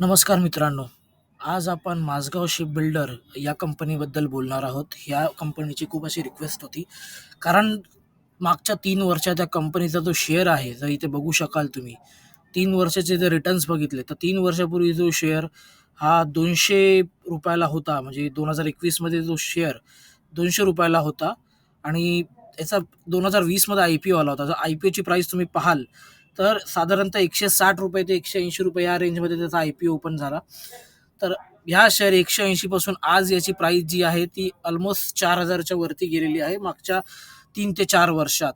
नमस्कार मित्रांनो. आज आपण माझगाव शिप बिल्डर या कंपनीबद्दल बोलणार आहोत. ह्या कंपनीची खूप अशी रिक्वेस्ट होती. कारण मागच्या तीन वर्षात त्या कंपनीचा जो शेअर आहे, जर इथे बघू शकाल तुम्ही. तीन वर्षाचे जर रिटर्न्स बघितले, तर तीन वर्षापूर्वी जो शेअर हा दोनशे रुपयाला होता. म्हणजे दोन हजार एकवीसमध्ये जो शेअर दोनशे रुपयाला होता आणि याचा दोन हजार वीसमध्ये आय-पी-ओ आला होता. जर आय-पी-ओची प्राईस तुम्ही पाहाल, तर साधारणतः ₹160 ते ₹180 या रेंजमध्ये त्याचा आय-पी-ओ ओपन झाला. तर ह्या शेअर 180 पासून आज याची प्राईस जी आहे ती अल्मोस्ट चार हजारच्या वरती गेलेली आहे मागच्या तीन ते चार वर्षात.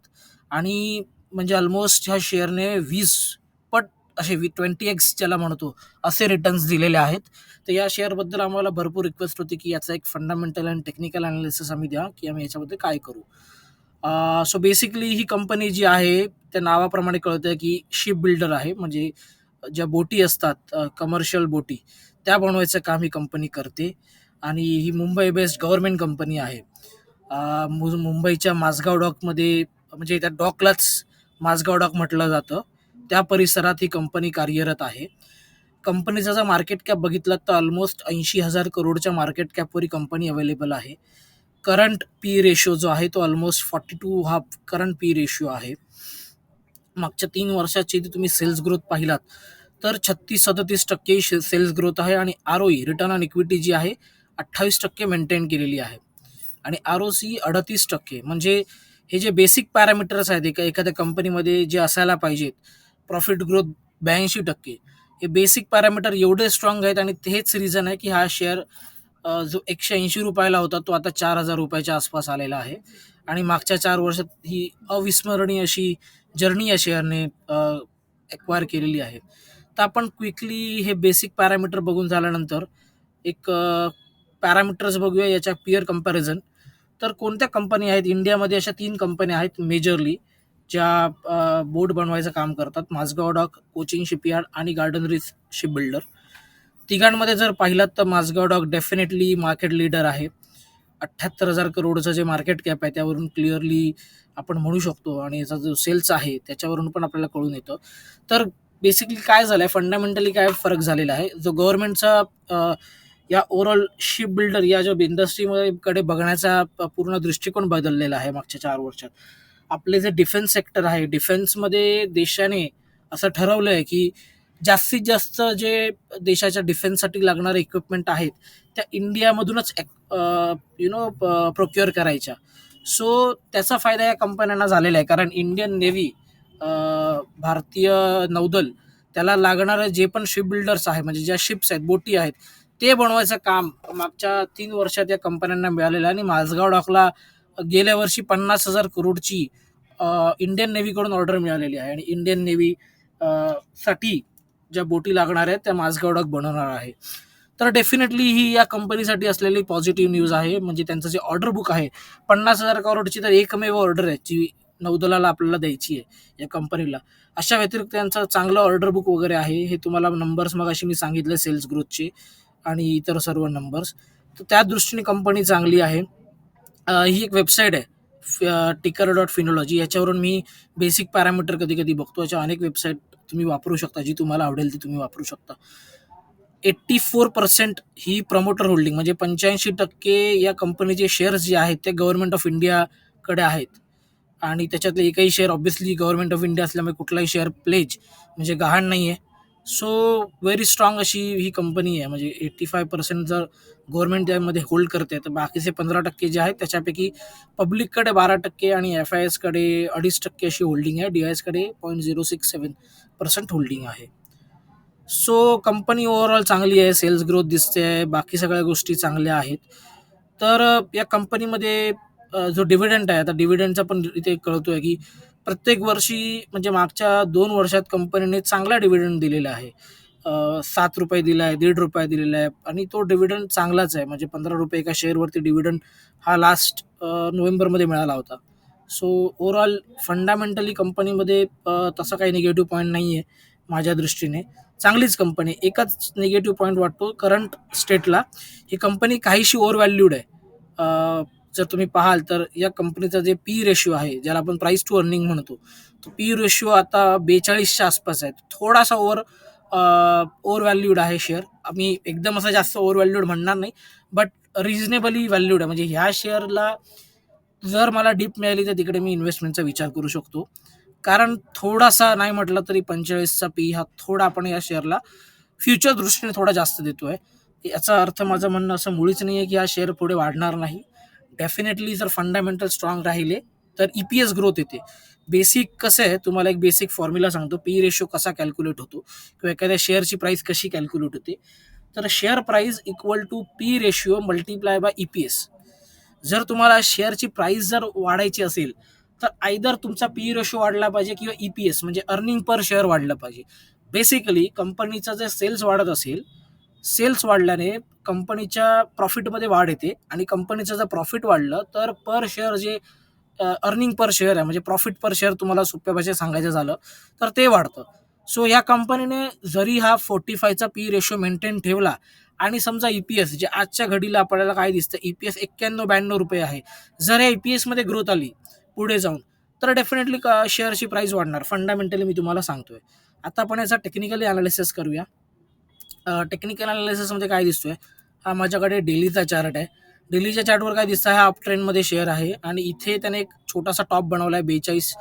आणि म्हणजे ऑलमोस्ट ह्या शेअरने वीस पट असे 20x ज्याला म्हणतो, असे रिटर्न्स दिलेले आहेत. तर या शेअरबद्दल आम्हाला भरपूर रिक्वेस्ट होती, की याचा एक फंडामेंटल अँड टेक्निकल अनालिसिस आम्ही द्या, की आम्ही याच्याबद्दल काय करू. सो बेसिकली ही कंपनी जी आहे, त्या नावाप्रमाणे कळतं की शिप बिल्डर आहे. म्हणजे ज्या बोटी असतात कमर्शियल बोटी, त्या बनवायचं काम ही कंपनी करते आणि ही मुंबई बेस्ड गव्हर्नमेंट कंपनी आहे. मु मुंबईच्या माझगाव डॉकमध्ये म्हणजे त्या डॉकलाच माझगाव डॉक म्हटलं जातं. त्या परिसरात ही कंपनी कार्यरत आहे. कंपनीचा जर मार्केट कॅप बघितला तर ऑलमोस्ट ऐंशी हजार करोडच्या मार्केट कॅपवर ही कंपनी अवेलेबल आहे. करंट पी रेशो जो आहे, तो ऑलमोस्ट फॉर्टी टू हा करंट पी रेशो आहे. मागच्या तीन वर्षाची तुम्ही सेल्स ग्रोथ पाहिलात, तर 36-37% शे सेल्स ग्रोथ आहे आणि आर-ओ-ई रिटर्न ऑन इक्विटी जी आहे, 28% मेंटेन केलेली आहे आणि आर-ओ-सी 38% म्हणजे हे जे बेसिक पॅरामीटर्स आहेत एका एखाद्या कंपनीमध्ये जे असायला पाहिजेत, प्रॉफिट ग्रोथ 82% हे बेसिक पॅरामीटर एवढे स्ट्राँग आहेत आणि हेच रिझन आहे, की हा शेअर जो एकशे ऐंशी रुपयाला होता, तो आता चार हजार रुपयाच्या आसपास आलेला आहे आणि मागच्या चार वर्षात ही अविस्मरणीय अशी जर्नी या शेअरने एक्वायर केलेली आहे. तर आपण क्विकली हे बेसिक पॅरामीटर बघून झाल्यानंतर एक पॅरामीटर्स बघूया याच्या पिअर कंपॅरिझन. तर कोणत्या कंपनी आहेत इंडियामध्ये अशा तीन कंपन्या आहेत मेजरली ज्या बोट बनवायचं काम करतात. माझगाव डॉक, कोचिंग शिपयार्ड आणि गार्डन रीच शिप बिल्डर. तिघांमध्ये जर पाहिलात, तर Mazagon dock definitely market leader आहे. 78,000 करोडचं जे मार्केट कॅप आहे, त्यावरून क्लिअरली आपण म्हणू शकतो आणि याचा जो सेल्स आहे, त्याच्यावरून पण आपल्याला कळून येतं. तर बेसिकली काय झालंय, फंडामेंटली काय फरक झालेला आहे, जो गव्हर्नमेंटचा या ओव्हरऑल शिप बिल्डर या जो इंडस्ट्रीमध्ये कडे बघण्याचा प पूर्ण दृष्टिकोन बदललेला आहे मागच्या चार वर्षात. आपले जे डिफेन्स सेक्टर आहे, डिफेन्समध्ये देशाने असं ठरवलं आहे की जास्तीत जास्त जे देशाच्या डिफेन्ससाठी लागणारे इक्विपमेंट आहेत, त्या इंडियामधूनच यु नो प प्रोक्युअर करायच्या. सो त्याचा फायदा या कंपन्यांना झालेला आहे. कारण इंडियन नेव्ही भारतीय नौदल त्याला लागणारं जे पण शिप बिल्डर्स आहे, म्हणजे ज्या शिप्स आहेत, बोटी आहेत, ते बनवायचं काम मागच्या तीन वर्षात या कंपन्यांना मिळालेलं आणि माझगाव डॉकला गेल्या वर्षी 50,000 करोडची इंडियन नेव्हीकडून ऑर्डर मिळालेली आहे आणि इंडियन नेव्ही साठी ज्या बोटी लागणार आहेत, त्या माझगाव बनवणार आहे. तर डेफिनेटली ही या कंपनीसाठी असलेली पॉझिटिव्ह न्यूज आहे. म्हणजे त्यांचं जे ऑर्डर बुक आहे, 50,000 करोडची तर एकमेव ऑर्डर आहे, जी नौदलाला आपल्याला द्यायची आहे या कंपनीला. अशा व्यतिरिक्त त्यांचं चांगलं ऑर्डर बुक वगैरे आहे. हे तुम्हाला नंबर्स मगाशी मी सांगितले सेल्स ग्रोथचे आणि इतर सर्व नंबर्स. तर त्या दृष्टीने कंपनी चांगली आहे. ही एक वेबसाईट आहे फ टिकर डॉट फिनॉलॉजी याच्यावरून मी बेसिक पॅरामीटर कधी-कधी बघतो. याच्या अनेक वेबसाईट तुम्ही वापरू शकता, जी तुम्हाला आवडेल ती तुम्ही वापरू शकता. 84% ही प्रमोटर होल्डिंग म्हणजे 85% या कंपनीचे शेअर्स जे आहेत, ते गव्हर्नमेंट ऑफ इंडियाकडे आहेत आणि त्याच्यातले एकही share obviously government of India असल्यामुळे कुठलाही शेअर प्लेज म्हणजे गहाण नाही आहे. सो व्हेरी स्ट्राँग अशी ही कंपनी आहे. म्हणजे 85% जर गव्हर्नमेंट त्यामध्ये होल्ड करते, तर बाकीचे 15% जे आहेत, त्याच्यापैकी पब्लिककडे 12% आणि एफ-आय-एसकडे 2.5% अशी होल्डिंग आहे. डी-आय-एसकडे 0.067% होल्डिंग आहे. सो कंपनी ओव्हरऑल चांगली आहे. सेल्स ग्रोथ दिसते, आहे बाकी सगळ्या गोष्टी चांगल्या आहेत. तर या कंपनीमध्ये जो डिव्हिडंट आहे, आता डिव्हिडंडचा पण इथे कळतो आहे की प्रत्येक वर्षी म्हणजे मागच्या दोन वर्षात कंपनीने चांगला डिव्हिडंड दिलेला आहे. सात रुपये दिला आहे, ₹1.5 दिलेला आहे आणि तो डिव्हिडंड चांगलाच आहे. म्हणजे ₹15 एका शेअरवरती डिव्हिडंड हा लास्ट नोव्हेंबरमध्ये मिळाला होता. सो ओव्हरऑल फंडामेंटली कंपनीमध्ये तसा काही निगेटिव्ह पॉईंट नाही आहे माझ्या दृष्टीने. चांगलीच कंपनी आहे. एकच निगेटिव्ह पॉईंट वाटतो करंट स्टेटला, ही कंपनी काहीशी ओव्हर व्हॅल्यूड आहे. जर तुम्ही पाहाल, तर या कंपनीचा जे पी रेशिओ आहे, ज्याला आपण प्राईस टू अर्निंग म्हणतो, तो पी रेशिओ आता बेचाळीसच्या आसपास आहे. थोडासा ओव्हर ओव्हर व्हॅल्यूड आहे शेअर आम्ही एकदम असं जास्त ओव्हर व्हॅल्यूड म्हणणार नाही बट रिझनेबली व्हॅल्यूड आहे. म्हणजे ह्या शेअरला जर मला डीप मिळाली तर तिकडे मी इन्व्हेस्टमेंटचा विचार करू शकतो. कारण थोडासा नाही म्हटलं तरी पंचेचाळीसचा पी हा थोडा आपण या शेअरला फ्युचर दृष्टीने थोडा जास्त देतो आहे याचा अर्थ माझं म्हणणं असं मुळीच नाही आहे की हा शेअर पुढे वाढणार नाही. डेफिनेटली जर फंडामेंटल स्ट्रॉंग राहिले तर ई पी एस ग्रोथ येते. बेसिक कसं आहे तुम्हाला एक बेसिक फॉर्म्युला सांगतो. पी रेशो कसा कॅल्क्युलेट होतो? किंवा एखाद्या शेअरची प्राईस कशी कॅल्क्युलेट होते? तर share price equal to P ratio multiply by E P S जर तुम्हाला शेअरची प्राईस जर वाढायची असेल तर आयदर तुमचा पी रेशो वाढला पाहिजे किंवा ई पी एस म्हणजे अर्निंग पर शेअर वाढलं पाहिजे. बेसिकली कंपनीचा जर सेल्स वाढत असेल सेल्स वाढल्याने कंपनीच्या प्रॉफिटमध्ये वाढ येते आणि कंपनीचं जर प्रॉफिट वाढलं तर पर शेअर जे अर्निंग पर शेअर आहे म्हणजे प्रॉफिट पर शेअर तुम्हाला सोप्या भाषेत सांगायचं झालं तर ते वाढतं. सो या कंपनीने जरी हा फोर्टी फायचा पी रेशो मेंटेन ठेवला आणि समजा ई पी एस जे आजच्या घडीला आपल्याला काय दिसतं ई पी एस एक्क्याण्णव ब्याण्णव रुपये आहे. जर या ई पी एसमध्ये ग्रोथ आली पुढे जाऊन तर डेफिनेटली शेअरची प्राईस वाढणार. फंडामेंटली मी तुम्हाला सांगतोय. आता आपण याचा टेक्निकली अनालिसिस करूया. टेक्निकल अनालिसिसमध्ये काय दिसतोय? हा माझ्याकडे डेलीचा चार्ट आहे. डेलीच्या चार्टवर काय दिसतं हा अप ट्रेंडमध्ये शेअर आहे. आणि इथे त्याने एक छोटासा टॉप बनवला आहे बेचाळीस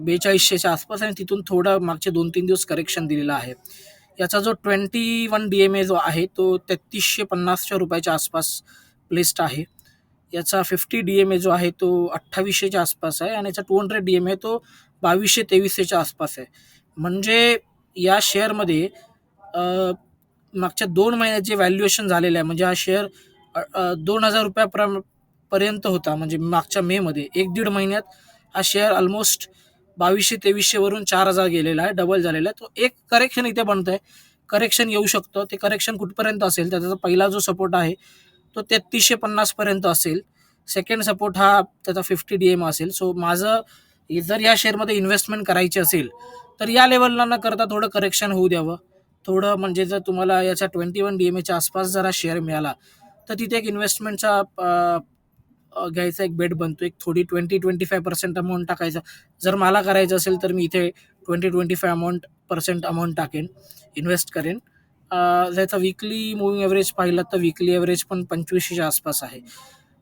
बेचाळीसशेच्या आसपास आणि तिथून थोडं मागचे दोन तीन दिवस करेक्शन दिलेलं आहे. याचा जो twenty one D M A जो आहे तो तेहतीसशे पन्नासच्या रुपयाच्या आसपास प्लेस्ड आहे. याचा फिफ्टी डी एम ए जो आहे तो अठ्ठावीसशेच्या आसपास आहे. आणि याचा two hundred D M A तो बावीसशे तेवीसशेच्या आसपास आहे. म्हणजे या शेअरमध्ये मागच्या दोन महिन्यात जे व्हॅल्युएशन झालेलं आहे म्हणजे हा शेअर दोन हजार रुपयापर्यंत होता म्हणजे मागच्या मेमध्ये एक दीड महिन्यात हा शेअर ऑलमोस्ट बावीसशे तेवीसशेवरून चार हजार गेलेला आहे डबल झालेला आहे. तो एक करेक्शन इथे बनतं आहे करेक्शन येऊ शकतं. ते करेक्शन कुठपर्यंत असेल त्याचा पहिला जो सपोर्ट आहे तो तेहतीसशे पन्नासपर्यंत असेल. सेकंड सपोर्ट हा त्याचा फिफ्टी डी एम असेल. सो माझं जर या शेअरमध्ये इन्व्हेस्टमेंट करायची असेल तर या लेवलला न करता थोडं करेक्शन होऊ द्यावं. थोडं म्हणजे जर तुम्हाला याचा ट्वेंटी वन डी एम एच्या आसपास जरा शेअर मिळाला तर तिथे एक इन्व्हेस्टमेंटचा घ्यायचा एक बेट बनतो. एक थोडी twenty twenty five percent amount टाकायचा. जर मला करायचं असेल तर मी इथे twenty twenty five amount percent amount टाकेन इन्व्हेस्ट करेन. त्याचा विकली मुव्हिंग ॲव्हरेज पाहिलं तर विकली ॲव्हरेज पण पंचवीसशेच्या आसपास आहे.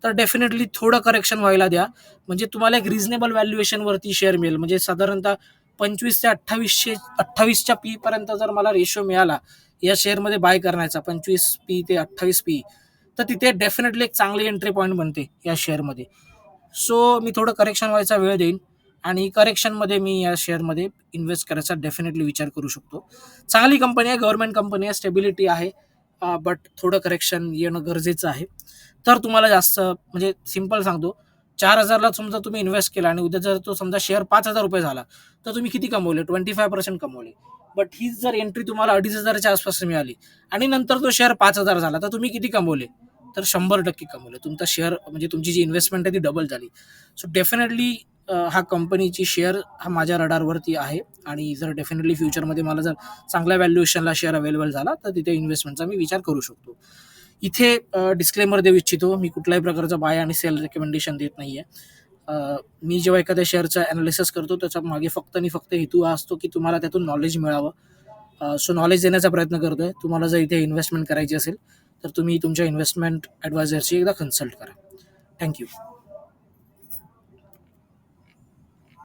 तर डेफिनेटली थोडं करेक्शन व्हायला द्या. म्हणजे तुम्हाला एक रिझनेबल व्हॅल्युएशनवरती शेअर मिळेल. म्हणजे साधारणतः पंचवीस ते अठ्ठावीसशे अठ्ठावीसच्या पीपर्यंत जर मला रेशो मिळाला या शेअरमध्ये बाय करण्याचा पंचवीस पी ते अठ्ठावीस पी तर तिथे डेफिनेटली एक चांगली एंट्री पॉईंट बनते या शेअरमध्ये सो मी थोडं करेक्शन व्हायचा वेळ देईन आणि करेक्शनमध्ये मी या शेअरमध्ये इन्व्हेस्ट करायचा डेफिनेटली विचार करू शकतो. चांगली कंपनी आहे गव्हर्नमेंट कंपनी आहे स्टेबिलिटी आहे बट थोडं करेक्शन येणं गरजेचं आहे. तर तुम्हाला जास्त म्हणजे सिंपल सांगतो चार हजारला समजा तुम्ही इन्व्हेस्ट केला आणि उद्या जर तो समजा शेअर पाच हजार रुपये झाला तर तुम्ही किती कमवले? ट्वेंटी फाय पर्सेंट कमवले. बट हीच जर एंट्री तुम्हाला अडीच हजाराच्या आसपास मिळाली आणि नंतर तो शेअर पाच हजार झाला तर तुम्ही किती कमवले? तर शंभर टक्के कमवले. तुमचा शेअर म्हणजे तुमची जी इन्व्हेस्टमेंट आहे ती डबल झाली. सो डेफिनेटली हा कंपनीची शेअर हा माझ्या रडारवरती आहे. आणि जर डेफिनेटली फ्युचरमध्ये मला जर चांगल्या व्हॅल्युएशनला शेअर अवेलेबल झाला तर तिथे इन्व्हेस्टमेंटचा मी विचार करू शकतो. इथे डिस्क्लेमर देऊ इच्छितो. मी कुठल्याही प्रकारचं बाय आणि सेल रेकमेंडेशन देत नाही आहे मी जेव्हा एखाद्या शेअरचा ॲनालिसिस करतो त्याच्यामागे फक्त आणि फक्त हेतू हा असतो की तुम्हाला त्यातून नॉलेज मिळावं. सो नॉलेज देण्याचा प्रयत्न करतो आहे तुम्हाला जर इथे इन्व्हेस्टमेंट करायची असेल तर तुम्ही तुमच्या इन्व्हेस्टमेंट ॲडवायझरची एकदा कन्सल्ट करा. थँक्यू